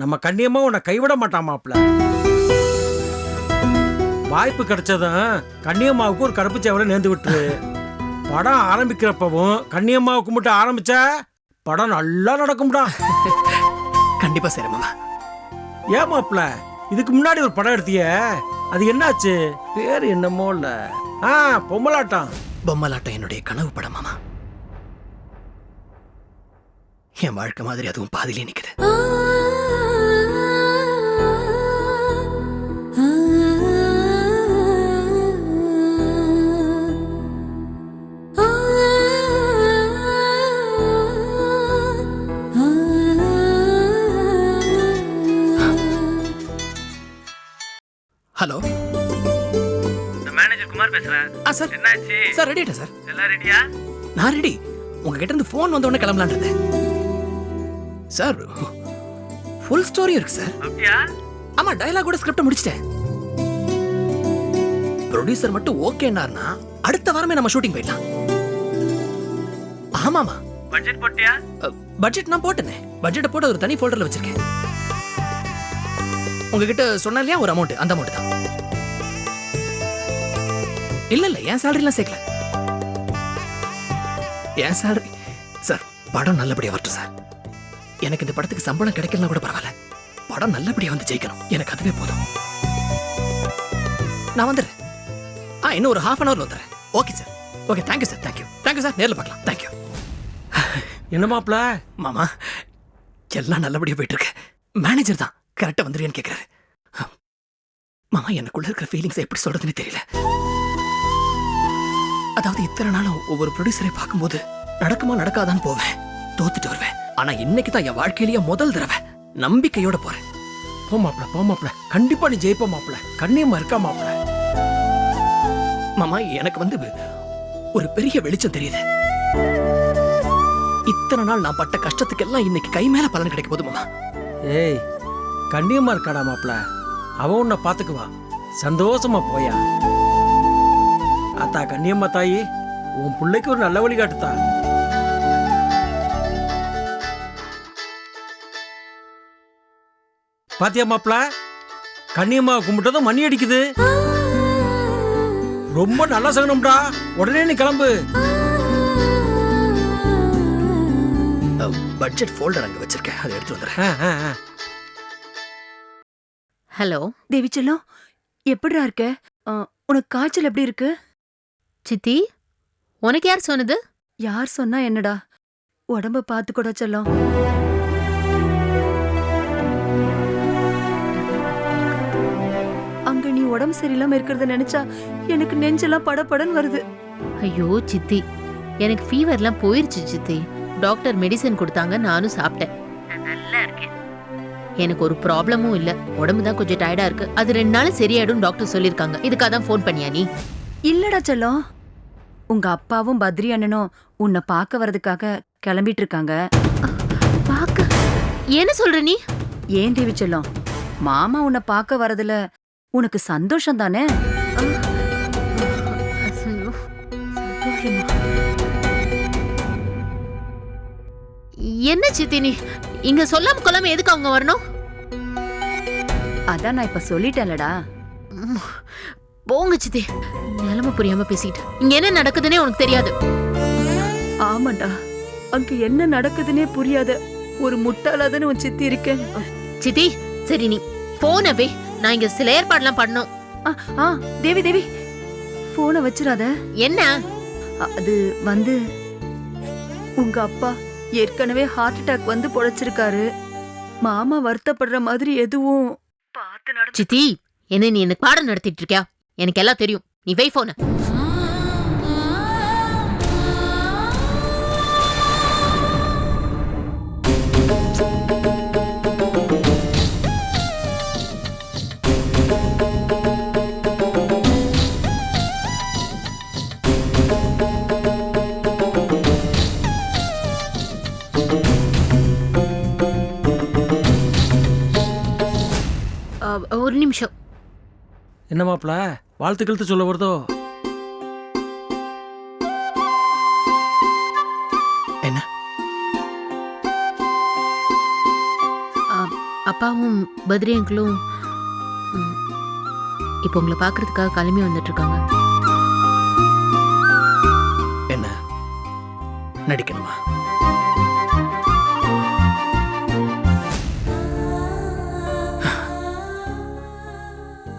நம்ம கண்ணியமா உன்னை கைவிட மாட்டான் மாப்ள வாய்ப்பு கிடைச்சதும் கண்ணியம்மாவுக்கு ஒரு கருப்பு சேவலை நேர்ந்து விட்டுரு. படம் ஆரம்பிக்கிறப்பவும் கண்ணியம்மாவுக்கு மட்டும் ஆரம்பிச்சா படம் நல்லா நடக்கும்டா. கண்டிப்பா சரி மாமா. ஏன் மாப்ள இதுக்கு முன்னாடி ஒரு படம் எடுத்தியே. அது என்னாச்சு? பேர் என்னமோ இல்ல. ஆ பொம்மலாட்டம். பொம்மலாட்டம் என்னுடைய கனவு படம் மாமா. என் வாழ்க்கை மாதிரி அதுவும் பாதியிலே நிக்குது. குமார் பேசுறேன். ஆ சார். என்னாச்சு? Sir ready sir. எல்லாம் ரெடியா நான் ரெடி உங்ககிட்ட இருந்து ஃபோன் வந்த உடனே கிளம்பலான் இருந்தேன். சார் ஃபுல் ஸ்டோரி இருக்கு சார். அப்படியா? ஆமா டயலாக் கூட ஸ்கிரிப்ட் முடிச்சிட்டேன். ப்ரொடியூசர் மட்டும் ஓகேனார்னா அடுத்த வாரமே நம்ம ஷூட்டிங் போயிடலாம். ஆமாமா பட்ஜெட் போட்டியா? பட்ஜெட் நான் போட்டேனே. பட்ஜெட்டை போட்டு ஒரு தனி ஃபோல்டர்ல வச்சிருக்கேன். உங்ககிட்ட சொன்ன இல்லையா ஒரு அமௌண்ட் அந்த அமௌண்ட் தான். இல்ல இல்ல என் சேலரிலாம் சேர்க்கல. என் சேலரி சார் படம் நல்லபடியா வரட்டும் சார் எனக்கு இந்த படத்துக்கு சம்பளம் கிடைக்கலனா கூட பரவாயில்ல. படம் நல்லபடியா வந்து ஜெயிக்கணும். எனக்கு அதுவே போதும். நான் வந்துடுறேன். ஆ இன்னும் ஒரு ஹாஃப் அன் ஹவர்ல வந்துடுறேன். Okay sir okay thank you sir thank you thank you sir நேரில் பார்க்கலாம். தேங்க்யூ என்ன மாப்ள மாமா எல்லாம் நல்லபடியா போயிட்டு இருக்கு மேனேஜர் தான் கரெக்டா வந்துருன்னு கேக்குறாரு. மாமா எனக்குள்ள இருக்கிற ஃபீலிங்ஸ் எப்படி சொல்றதுன்னு தெரியல. அதாவது இத்தனை நாளும் ஒவ்வொரு ப்ரொடியூசரை பார்க்கும்போது நடக்குமா நடக்காதான்னு போவேன். தோத்துட்டு வருவேன். ஆனா இன்னைக்கு தான் என் வாழ்க்கையிலேயே முதல் தடவை. நம்பிக்கையோட போறேன். போ மாப்ள போ கண்டிப்பா நீ ஜெயிப்ப மாப்ள கண்ணியம்மா இருக்கா மாப்ள மாமா எனக்கு வந்து ஒரு பெரிய வெளிச்சம் தெரியுது. இத்தனை நாள் நான் பட்ட கஷ்டத்துக்கெல்லாம் இன்னைக்கு கை மேல பலன் கிடைக்க போது மாமா. ஏய் கண்ணியமா இருக்காடா மாப்ள அவ உன்னை பாத்துக்குவா சந்தோஷமா போயா. ஆத்தா கண்ணியம்மா தாயி உன் பிள்ளைக்கு ஒரு நல்ல வழி காட்டுத்தா. பாத்தியா மாப்ள? கண்ணியம்மா கும்பிட்டதும் மணி அடிக்குது. ரொம்ப நல்லா சகனம்டா. உடனே நீ கிளம்பு. பட்ஜெட் ஃபோல்டர் அங்க வச்சிருக்கேன். அதை எடுத்து வந்துடுறேன். ஹலோ. தேவி செல்லம் எப்படிடா இருக்க? உனக்கு காய்ச்சல் எப்படி இருக்கு? சித்தி உனக்கு யார் சொன்னது? யார் சொன்னா என்னடா? உடம்ப பாத்துக்கூட செல்லம். அங்க நீ உடம்பு சரியில்லாம இருக்கிறத நினைச்சா எனக்கு நெஞ்செல்லாம் படபடன்னு வருது. ஐயோ சித்தி. எனக்கு ஃபீவர்லாம் போயிருச்சு சித்தி. டாக்டர் மெடிசன் கொடுத்தாங்க நானும் சாப்பிட்டேன். நல்லா இருக்கேன். எனக்கு ஒரு ப்ராப்ளமும் இல்ல. உடம்பு தான் கொஞ்சம் டயர்டா இருக்கு. அது ரெண்டு நாள் சரியாயிடும் டாக்டர் சொல்லிருக்காங்க இதுக்காக தான் ஃபோன் பண்ணியா நீ? இல்லடா செல்லம். உங்க அப்பாவும் பத்ரி அண்ணனும் உன்னை பார்க்க வர்றதுக்காக கிளம்பிட்டு இருக்காங்க பாக்க என்ன சொல்ற நீ? ஏன் தேவி செல்லம்? மாமா உன்னை பார்க்க வரதுல உனக்கு சந்தோஷம் தானே. என்ன சித்தி நீ? இங்க சொல்லாம கொள்ளாம எதுக்கு அவங்க வரணும்? அதான் நான் இப்ப சொல்லிட்டேன்லடா. போங்க சித்தி. நிலைமை புரியாம பேசிட்டு இங்க என்ன நடக்குதுன்னே உனக்கு தெரியாது. ஆமாண்டா. அங்க என்ன நடக்குதுன்னே புரியாத ஒரு முட்டாளாதானே உன் சித்தி இருக்கேன். சித்தி சரி நீ போனவே நான் இங்க சில ஏற்பாடுலாம் பண்ணும் ஆ, ஆ தேவி தேவி. போனை வச்சிடாத. என்ன? அது வந்து உங்க அப்பா ஏற்கனவே ஹார்ட் அட்டாக் வந்து பொழைச்சிருக்காரு. மாமா வருத்தப்படுற மாதிரி எதுவும் சித்தி என்ன நீ எனக்கு பாடம் நடத்திட்டு இருக்கியா? எனக்கு எல்லாம் தெரியும். நீ வை போன ஒரு நிமிஷம். என்ன மாப்ள வாழ்த்து கழுத்து சொல்ல வருதோ என்ன? அப்பா அப்பாவும் பத்ரி அங்கிளும் இப்போ உங்களை பார்க்கறதுக்காக கிளம்பி வந்துட்டு இருக்காங்க என்ன? நடிக்கணுமா?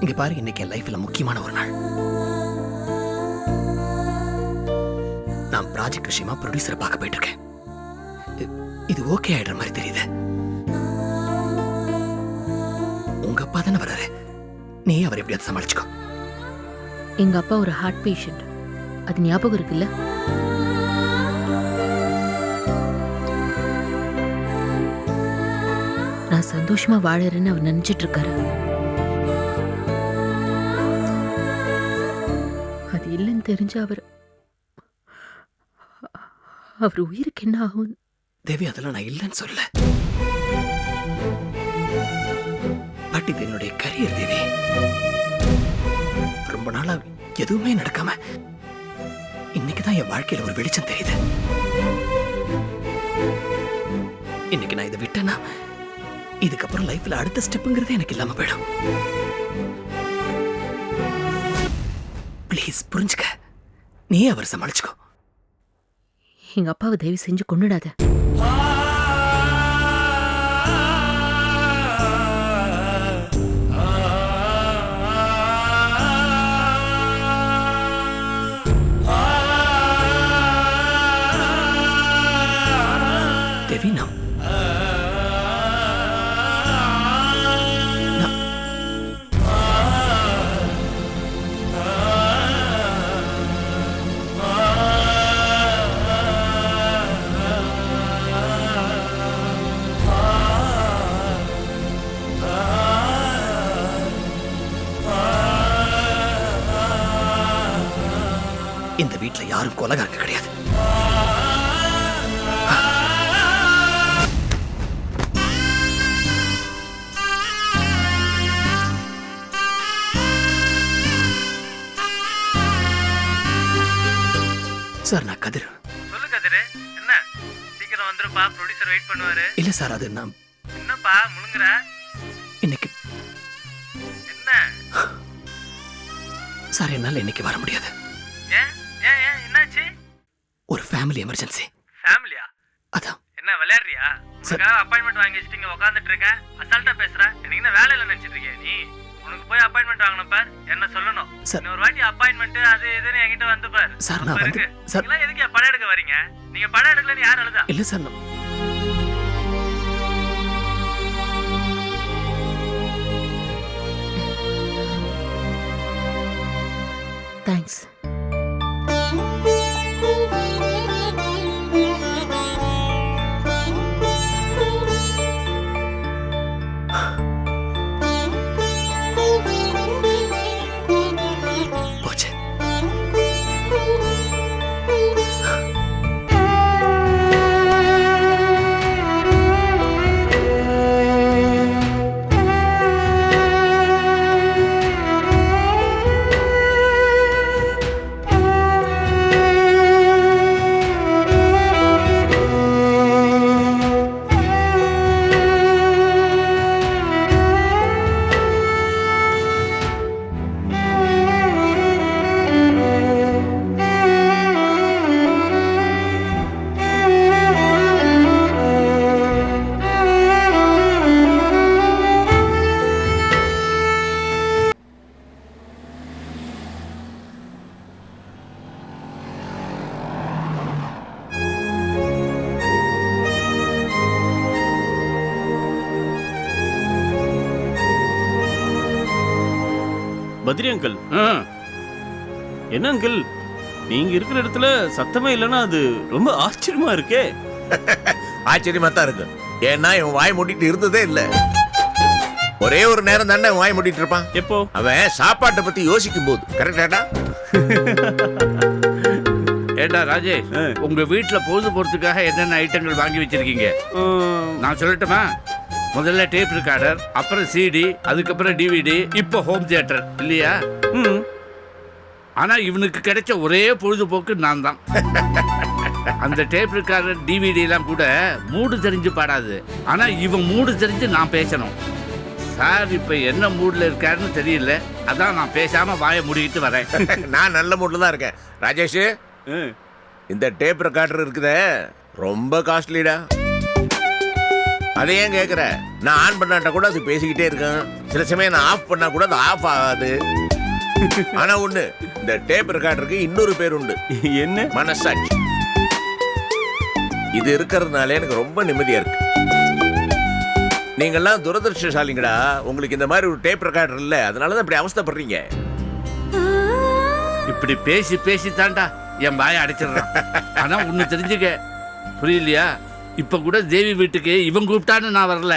இங்க பாரு இன்னைக்கு என் லைஃப்ல முக்கியமான ஒரு நாள். நான் ப்ராஜெக்ட் விஷயமா ப்ரொடியூசரை பார்க்க போயிட்டு இருக்கேன் இது ஓகே ஆயிடுற மாதிரி தெரியுது. உங்க அப்பா தானே வராரு. நீ அவர் எப்படியாவது சமாளிச்சுக்கோ. எங்க அப்பா ஒரு ஹார்ட் பேஷண்ட் அது ஞாபகம் இருக்குல்ல? நான் சந்தோஷமா வாழறேன்னு அவர் நினைச்சிட்டு இருக்காரு. தெரிஞ்ச அவர் அவர் உயிருக்கு என்ன ஆகும்? தேவி அதெல்லாம் நான் இல்லைன்னு சொல்லல. பட் இது என்னுடைய கரியர் தேவி. ரொம்ப நாளா எதுவுமே நடக்காம இன்னைக்கு தான் என் வாழ்க்கையில ஒரு வெளிச்சம் தெரியுது. இன்னைக்கு நான் இதை விட்டேன்னா இதுக்கப்புறம் லைஃப்ல அடுத்த ஸ்டெப்புங்கிறது எனக்கு இல்லாம போயிடும். ப்ளீஸ் புரிஞ்சுக்க. நீ அவர் சமாளிச்சுக்கோ. எங்க அப்பாவை தயவு செஞ்சு கொண்டுடாத யாரும் கொலகாரங்க கிடையாது. சார் நான் கதிர். சொல்லு கதிரு என்ன? சீக்கிரம் வந்துருப்பா ப்ரொடியூசர் வெயிட் பண்ணுவாரு. இல்ல சார் அது நான் என்னப்பா முழுங்குற? இன்னைக்கு என்ன? சார் என்னால இன்னைக்கு வர முடியாது. ஏன்? ஏன் ஏன்? என்னாச்சு? ஒரு ஃபேமிலி எமர்ஜென்சி ஃபேமிலியா அதான். என்ன விளையாடுறியா? உனக்காக அப்பாயின்மெண்ட் வாங்கி வச்சுட்டு இங்க உட்காந்துட்டு இருக்க அசால்ட்டா பேசுற. எனக்கு என்ன வேலையில நினைச்சிட்டு இருக்கியா நீ. உனக்கு போய் அப்பாயின்மெண்ட் வாங்கினப்ப என்ன சொல்லணும்? சார். இன்னொரு வாட்டி அப்பாயின்மெண்ட் அது இதுன்னு என்கிட்ட வந்து பாரு. சார், நான் வந்து- இருக்கு. சார். நீங்களாம் எதுக்கு படம் எடுக்க வரீங்க? நீங்க படம் எடுக்கலன்னு யார் எழுதா இல்ல சார் நான் தேங்க்ஸ் என்ன அங்கிள்? நீங்க இருக்கிற இடத்துல சத்தமே இல்லைன்னா அது ரொம்ப ஆச்சரியமா இருக்கே. ஆச்சரியமா தான் இருக்கு. ஏன்னா இவன் வாய் மூடிட்டு இருந்ததே இல்ல. ஒரே ஒரு நேரம் தானே வாய் மூடிட்டு இருப்பான்? எப்போ? அவன் சாப்பாட்டை பத்தி யோசிக்கும் போது கரெக்டாடா ஏண்டா ராஜேஷ் ஆ. உங்க வீட்ல பொழுது போறதுக்காக என்னென்ன ஐட்டங்கள் வாங்கி வச்சிருக்கீங்க? நான் சொல்லட்டுமா? முதல்ல டேப் ரெக்கார்டர் அப்புறம் சிடி அதுக்கப்புறம் டிவிடி இப்போ ஹோம் தியேட்டர் இல்லையா? ஆனா இவனுக்கு கிடைச்ச ஒரே பொழுதுபோக்கு நான் தான். அந்த டேப் ரெக்கார்டர் டிவிடி எல்லாம் கூட மூடு தெரிஞ்சு பாடாது. ஆனா இவன் மூடு தெரிஞ்சு நான் பேசணும். சார் இப்ப என்ன மூட்ல இருக்காருன்னு தெரியல. அதான் நான் பேசாம வாயை மூடிக்கிட்டு வரேன். நான் நல்ல மூட்ல தான் இருக்கேன். ராஜேஷ் இந்த டேப் ரெக்கார்டர் இருக்குதே ரொம்ப காஸ்ட்லிடா. அதை ஏன் கேட்குற நான் ஆன் பண்ணாட்ட கூட அது பேசிக்கிட்டே இருக்கேன். சில சமயம் நான் ஆஃப் பண்ணா கூட அது ஆஃப் ஆகாது. ஆனா ஒண்ணு இந்த டேப் ரெக்கார்டருக்கு இன்னொரு பேர் உண்டு. என்ன? மனசாட்சி. இது இருக்கிறதுனால எனக்கு ரொம்ப நிம்மதியா இருக்கு. நீங்கெல்லாம் துரதிருஷ்டசாலிங்கடா. உங்களுக்கு இந்த மாதிரி ஒரு டேப் ரெக்கார்டர் இல்ல. அதனால தான் இப்படி அவஸ்தைப்படுறீங்க. இப்படி பேசி பேசி தாண்டா என் வாயை அடைச்சிடுறான். ஆனா ஒண்ணு தெரிஞ்சுக்க புரியலையா? இப்ப கூட தேவி வீட்டுக்கு இவன் கூப்பிட்டான்னு நான் வரல.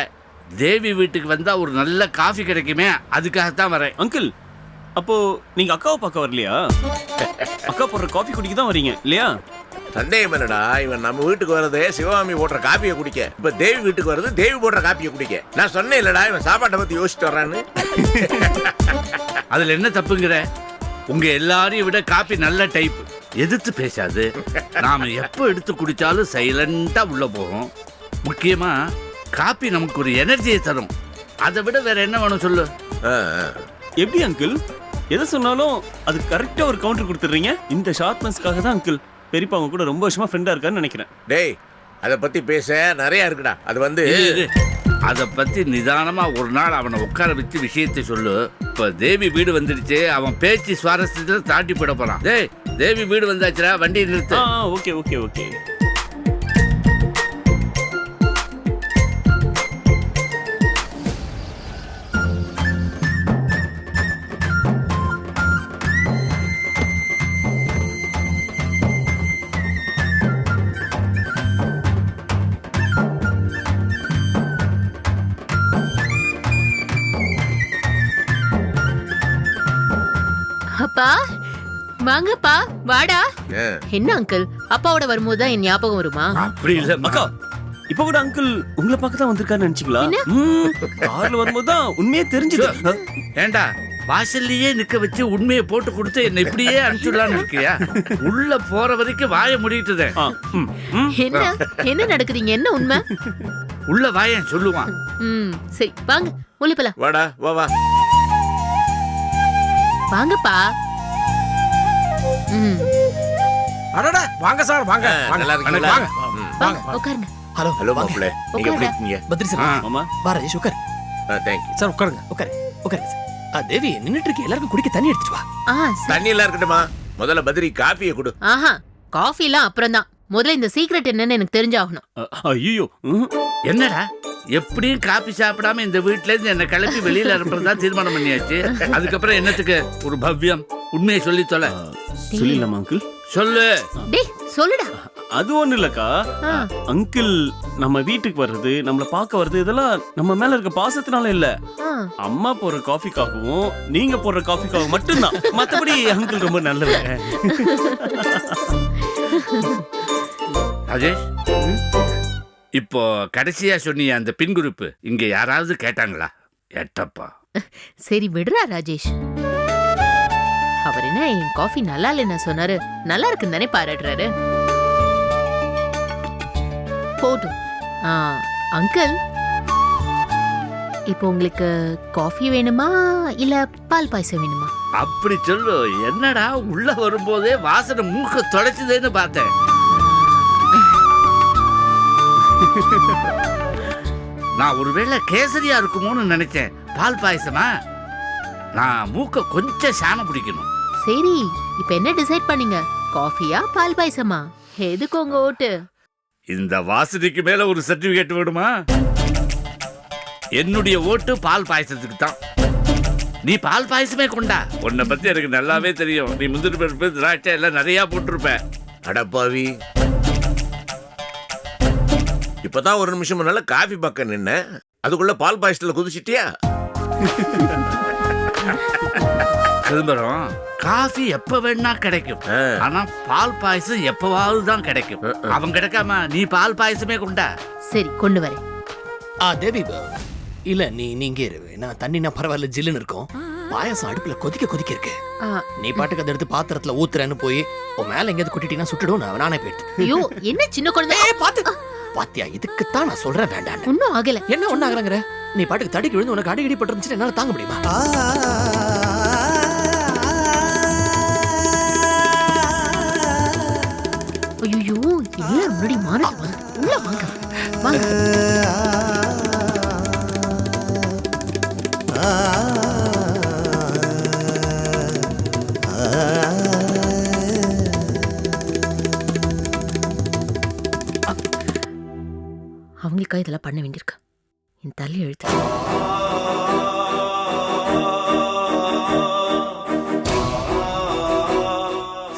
தேவி வீட்டுக்கு வந்தா ஒரு நல்ல காஃபி கிடைக்குமே அதுக்காகத்தான் வரேன். அங்கிள் அப்போ நீங்க அக்காவை பார்க்க வரலையா? அக்கா போடுற காஃபி குடிக்க தான் வரீங்க இல்லையா? சந்தேகம் என்னடா இவன் நம்ம வீட்டுக்கு வர்றது சிவகாமி போடுற காப்பியை குடிக்க. இப்ப தேவி வீட்டுக்கு வர்றது தேவி போடுற காப்பியை குடிக்க. நான் சொன்னேன் இல்லடா இவன் சாப்பாட்டை பத்தி யோசிச்சுட்டு வர்றான்னு. அதுல என்ன தப்புங்கிற? உங்க எல்லாரையும் விட காப்பி நல்ல டைப் எதிர்த்து பேசாது. நாம எப்போ எடுத்து குடிச்சாலும் சைலண்டா உள்ள போகும். முக்கியமா காப்பி நமக்கு ஒரு எனர்ஜியை தரும். அதை விட வேற என்ன வேணும் சொல்லு. எப்படி அங்கிள் எதை சொன்னாலும் அது கரெக்டா ஒரு கவுண்டர் கொடுத்துறீங்க இந்த ஷார்ப்னஸ்க்காக தான் அங்கிள் பெரியப்பா அவங்க கூட ரொம்ப வருஷமா ஃப்ரெண்டா இருக்காருன்னு நினைக்கிறேன். டேய் அதை பத்தி பேச நிறைய இருக்குடா. அது வந்து. அதை பத்தி நிதானமா ஒரு நாள் அவனை உட்கார வச்சு விஷயத்தை சொல்லு. இப்ப தேவி வீடு வந்துடுச்சு அவன் பேச்சு சுவாரஸ்யத்துல தாண்டி போட போறான். டேய் தேவி வீடு வந்தாச்சுடா வண்டி நிறுத்து. Okay okay okay. அப்பா வாங்கப்பா வாடா. என்ன அங்கிள்? அப்பாவோட வரும்போது தான் என் ஞாபகம் வருமா? அப்படி இல்ல. அக்கா இப்ப கூட அங்கிள் உங்களை பார்க்க தான் வந்திருக்காருன்னு நினைச்சீங்களா? ம், கார்ல வரும்போது தான் உண்மையே தெரிஞ்சது. ஏண்டா வாசல்லையே நிக்க வச்சு உண்மையை போட்டு கொடுத்து என்ன இப்படியே அனுப்பிச்சுடலான்னு இருக்கியா? உள்ள போற வரைக்கும் வாயை முடிக்கிட்டு ஆ, ம், ம். என்ன? என்ன நடக்குதுங்க என்ன உண்மை? உள்ள வாயன் சொல்லுவான். ம் சரி வாங்க. உள்ள போலாம் வாடா வா வா. வாங்கப்பா. ம். அடடா வாங்க சார் வாங்க. நல்லா இருக்கீங்களா? வாங்க. வாங்க. உட்காருங்க. ஹலோ ஹலோ வாங்க. மாப்பிள்ள. நீங்க எப்படி இருக்கீங்க? பத்ரி சார். மாமா ராஜேஷ் உட்கார். தேங்க்யூ சார் உட்காருங்க. உட்காரு உட்காருங்க சார். ஆ தேவி நின்னுட்டு இருக்கு. எல்லாருக்கும் குடிக்க தண்ணி எடுத்துட்டு வா. ஆ சரி. தண்ணி எல்லாம் இருக்கட்டுமா? முதல்ல பத்ரி காப்பியை கொடு. ஆஹா காஃபி எல்லாம் அப்புறம் தான் முதல்ல இந்த சீக்ரெட் என்னன்னு எனக்கு தெரிஞ்சாகணும். ஐயோ என்னடா? எப்படியும் காபி சாப்பிடாம இந்த வீட்ல இருந்து என்ன கிளப்பி வெளியில அனுப்புறதா தீர்மானம் பண்ணியாச்சு. அதுக்கப்புறம் என்னத்துக்கு? ஒரு பவ்யம். உண்மையை சொல்லி தொலை. சொல்லிடலாமா அங்கிள் சொல்லு. டேய் சொல்லுடா. அது ஒண்ணு இல்லக்கா. அங்கிள் நம்ம வீட்டுக்கு வர்றது நம்மள பார்க்க வர்றது இதெல்லாம் நம்ம மேல இருக்க பாசத்தினால இல்ல. அம்மா போடுற காஃபிக்காகவும் நீங்க போடுற காஃபிக்காகவும் மட்டும்தான். மத்தபடி அங்கிள் ரொம்ப நல்லவர் ராஜேஷ் இப்போ கடைசியா சொன்னிய அந்த பின் குரூப் இங்க யாராவது கேட்டாங்களா? எட்டப்பா. சரி விடுறா ராஜேஷ். அவர் என்ன என் காஃபி நல்லா இல்லைன்னு சொன்னாரு. நல்லா இருக்குன்னு தானே பாராட்டுறாரு. போட்டும் ஆ, அங்கிள். இப்போ உங்களுக்கு காஃபி வேணுமா இல்ல பால் பாயசம் வேணுமா? அப்படி சொல்லு. என்னடா உள்ள வரும்போதே வாசனை மூக்க தொலைச்சுதேன்னு பார்த்தேன். நான் ஒருவேளை கேசரியா இருக்குமோன்னு நினைச்சேன். பால் பாயசமா? நான் மூக்க கொஞ்சம் சாணம் பிடிக்கணும். சரி இப்போ என்ன டிசைட் பண்ணீங்க? காஃபியா பால் பாயசமா? எதுக்கு உங்க ஓட்டு? இந்த வாசனைக்கு மேல ஒரு சர்டிபிகேட் வேணுமா? என்னுடைய ஓட்டு பால் பாயசத்துக்கு தான். நீ பால் பாயசமே கொண்டா. உன்னை பத்தி எனக்கு நல்லாவே தெரியும். நீ முந்திரி பருப்பு திராட்சை எல்லாம் நிறைய போட்டிருப்ப. அடப்பாவி. இப்பதான் ஒரு நிமிஷம் முன்னால காஃபி பக்கம் நின்ன. அதுக்குள்ள பால் பாயசத்துல குதிச்சிட்டியா? சிதம்பரம் காஃபி எப்ப வேணா கிடைக்கும். ஆனா பால் பாயசம் எப்பவாவது தான் கிடைக்கும். அவன் கிடைக்காம நீ பால் பாயசமே கொண்டா? சரி கொண்டு வரேன். ஆ தேவி இல்ல நீ நீங்க இரு. நான் தண்ணினா பரவாயில்ல ஜில்லுன்னு இருக்கும். பாயாசம் அடுப்புல கொதிக்க கொதிக்க இருக்கு. ஆ, நீ பாட்டுக்கு அதை எடுத்து பாத்திரத்துல ஊத்துறேன்னு போய் உன் மேல எங்கேயாவது கொட்டிட்டீங்கன்னா சுட்டுடும் நான் நானே போயிடுது. ஐயோ என்ன சின்ன குழந்தை? பாத்து. பாத்தியா இதுக்குத்தான் நான் சொல்றேன் வேண்டாம் ஒன்னும் ஆகல. என்ன ஒண்ணாகிறங்கிற நீ பாட்டுக்கு தடிக்கு விழுந்து உனக்கு அடிக்கடி பட்டு என்னால தாங்க முடியுமா? ஐயோ எல்லாரும் முன்னாடி மாறிட்டு வாங்க. உள்ள வாங்க. வாங்க. அவங்களுக்கா இதெல்லாம் பண்ண வேண்டியிருக்கு. என் தள்ளி எழுத்து.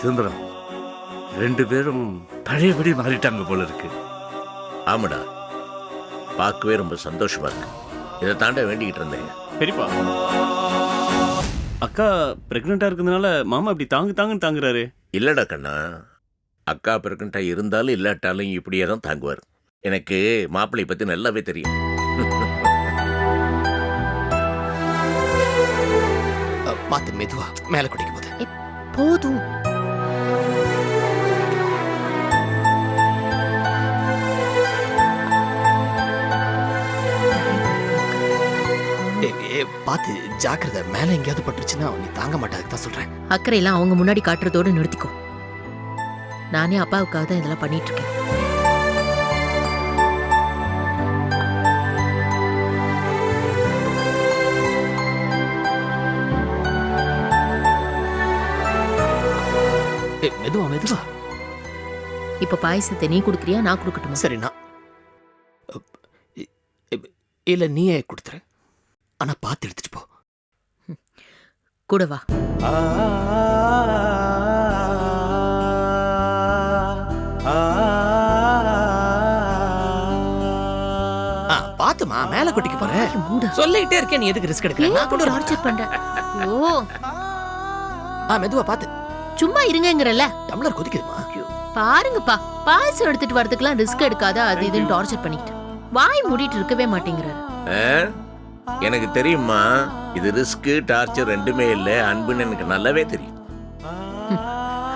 சுந்தரம் ரெண்டு பேரும் பழையபடி மாறிட்டாங்க போல இருக்கு. ஆமாடா. பார்க்கவே ரொம்ப சந்தோஷமா இருக்கு. இதை தாண்ட வேண்டிக்கிட்டு இருந்தேன் பெரியப்பா. அக்கா பிரெக்னெண்டா இருக்கிறதுனால மாமா இப்படி தாங்கு தாங்குன்னு தாங்குறாரு. இல்லடா கண்ணா. அக்கா பிறக்கண்டா இருந்தாலும் இல்லாட்டாலும் இப்படியே தான் தாங்குவார். எனக்கு மாப்பிள்ளை பத்தி நல்லாவே தெரியும். பாத்து மெதுவா. மேல கொட்டிக்க போது. போதும். பாத்து ஜாக்கிரதை. மேல எங்கேயாவது பட்டுருச்சுன்னா நீ தாங்க மாட்டாதுக்கு தான் சொல்றேன். அக்கறையெல்லாம் அவங்க முன்னாடி காட்டுறதோட நிறுத்திக்கோ. நானே அப்பாவுக்காக தான் இதெல்லாம் பண்ணிட்டு இருக்கேன். மெதுவா இப்ப பாயசத்தை நீ குடுக்குறியா நான் குடுக்கட்டுமா சரி நான் அப், இ- இ- இல்ல நீயே கொடுத்துரு ஆனா பார்த்து எடுத்துட்டு போ கூட வா ஆ, பாத்துமா மேல கொட்டிக்க போறேன் சொல்லிட்டே இருக்கேன் நீ எதுக்கு ரிஸ்க் எடுக்கிற நான் கொண்டு வரேன். டார்ச்சர் பண்ற ஐயோ ஆ மெதுவா பாத்து சும்மா இருங்கங்கறல டம்ளர் கொதிக்குதுமா? பாருங்கப்பா பாயசம் எடுத்துட்டு வரதுக்குலாம் ரிஸ்க் எடுக்காத அது இதுன்னு டார்ச்சர் பண்ணிக்கிட்டு வாய் மூடிட்டு இருக்கவே மாட்டேங்கிறாரு. ஆ? எனக்கு தெரியுமா இது ரிஸ்க் டார்ச்சர் ரெண்டுமே இல்லை அன்புன்னு எனக்கு நல்லாவே தெரியும்.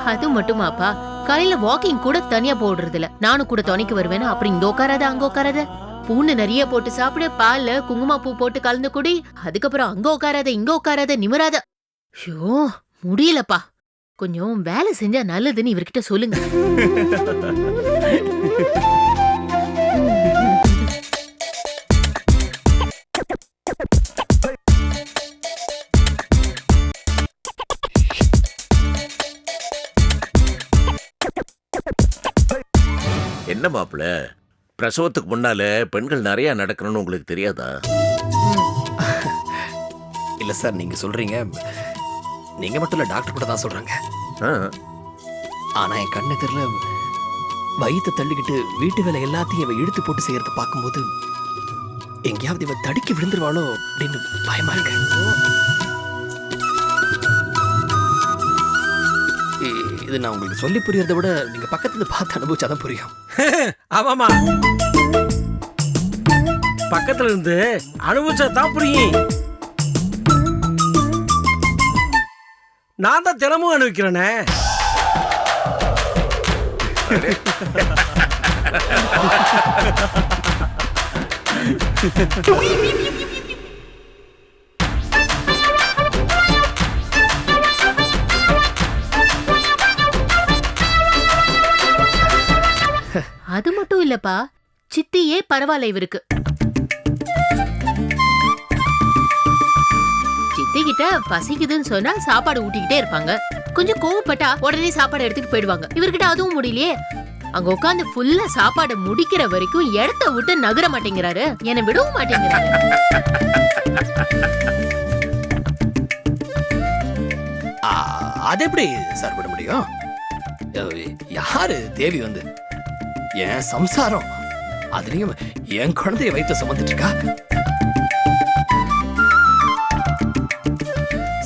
அது மட்டுமாப்பா காலையில வாக்கிங் கூட தனியா போடுறது இல்ல நானும் கூட துணைக்கு வருவேனா அப்புறம் இங்க உட்காராத அங்க உட்காராத? பூன்னு நிறைய போட்டு சாப்பிடு பால்ல குங்கும பூ போட்டு கலந்து குடி அதுக்கப்புறம் அங்க உட்காராத இங்க உட்காராத நிமிராத. ஐயோ முடியலப்பா. கொஞ்சம் வேலை செஞ்சா நல்லதுன்னு இவர்கிட்ட சொல்லுங்க. என்ன மாப்பிள்ள பிரசவத்துக்கு முன்னால பெண்கள் நிறைய நடக்கணும்னு உங்களுக்கு தெரியாதா? இல்ல சார் நீங்க சொல்றீங்க. நீங்க மட்டும் இல்ல டாக்டர் கூட தான் சொல்றாங்க. ஆனா என் கண்ணு தெரியல வயித்தை தள்ளிக்கிட்டு வீட்டு வேலை எல்லாத்தையும் இவ இழுத்து போட்டு செய்யறத பார்க்கும்போது எங்கேயாவது இவ தடுக்கி விழுந்துருவாளோ அப்படின்னு பயமா இருக்கு. இது நான் உங்களுக்கு சொல்லி புரியறதை விட நீங்க பக்கத்துல பார்த்து அனுபவிச்சாதான் புரியும். ஆமாமா. பக்கத்துல இருந்து அனுபவிச்சா தான் புரியும். நான் தான் தினமும் அனுபவிக்கிறேனே. அது மட்டும் இல்லப்பா சித்தியே பரவாயில்ல இவருக்கு. சித்தி பசிக்குதுன்னு சொன்னா சாப்பாடு ஊட்டிக்கிட்டே இருப்பாங்க. கொஞ்சம் கோவப்பட்டா உடனே சாப்பாடு எடுத்துட்டு போயிடுவாங்க. இவர்கிட்ட அதுவும் முடியலையே. அங்க உட்காந்து ஃபுல்லா சாப்பாடு முடிக்கிற வரைக்கும் இடத்த விட்டு நகர மாட்டேங்கிறாரு. என்னை விடவும் மாட்டேங்கிறாரு. அது எப்படி சார் விட முடியும்? யாரு தேவி வந்து? என் சம்சாரம். அதுலயும் என் குழந்தைய வைத்து சுமந்துட்டு இருக்கா?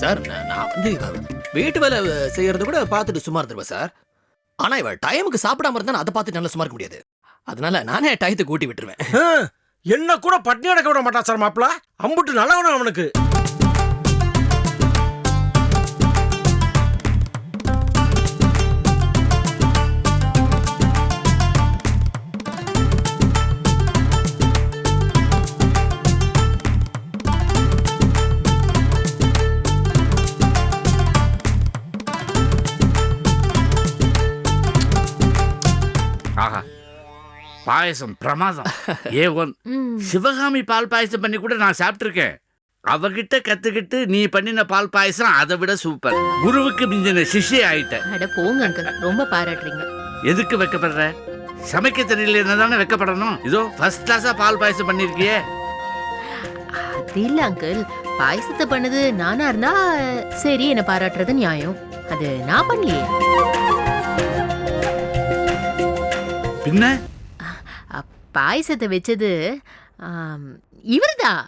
சார் நான் வந்து வீட்டு வேலை செய்யறது கூட பார்த்துட்டு சும்மா இருந்துருவேன் சார். ஆனா இவ டைமுக்கு சாப்பிடாம இருந்தா அதை பார்த்துட்டு நல்லா சும்மா இருக்க முடியாது. அதனால நானே டயத்தை கூட்டி விட்டுருவேன். என்ன கூட பட்னி அடக்க விட மாட்டான் சார் மாப்பிள. அம்புட்டு நல்லவனும் அவனுக்கு. பாயசம் பிரமாதம். ஏ ஒன் ம். சிவகாமி பால் பாயசம் பண்ணி கூட நான் சாப்பிட்டிருக்கேன். அவகிட்ட கத்துக்கிட்டு நீ பண்ணின பால் பாயசம் அதை விட சூப்பர். குருவுக்கு மிஞ்சின சிஷ்ய ஆயிட்ட அட போங்க அங்கிள் ரொம்ப பாராட்டுறீங்க. எதுக்கு வெக்கப்படுற? சமைக்க தெரியல தானே வெக்கப்படணும்? இதோ ஃபர்ஸ்ட் கிளாஸா பால் பாயசம் பண்ணிருக்கியே. அது இல்ல அங்கிள் பாயசத்தை பண்ணது நானா இருந்தா சரி என்ன பாராட்டுறது நியாயம். அது நான் பண்ணலையே. பின்ன? பாயசத்தை வச்சது இவர்தான்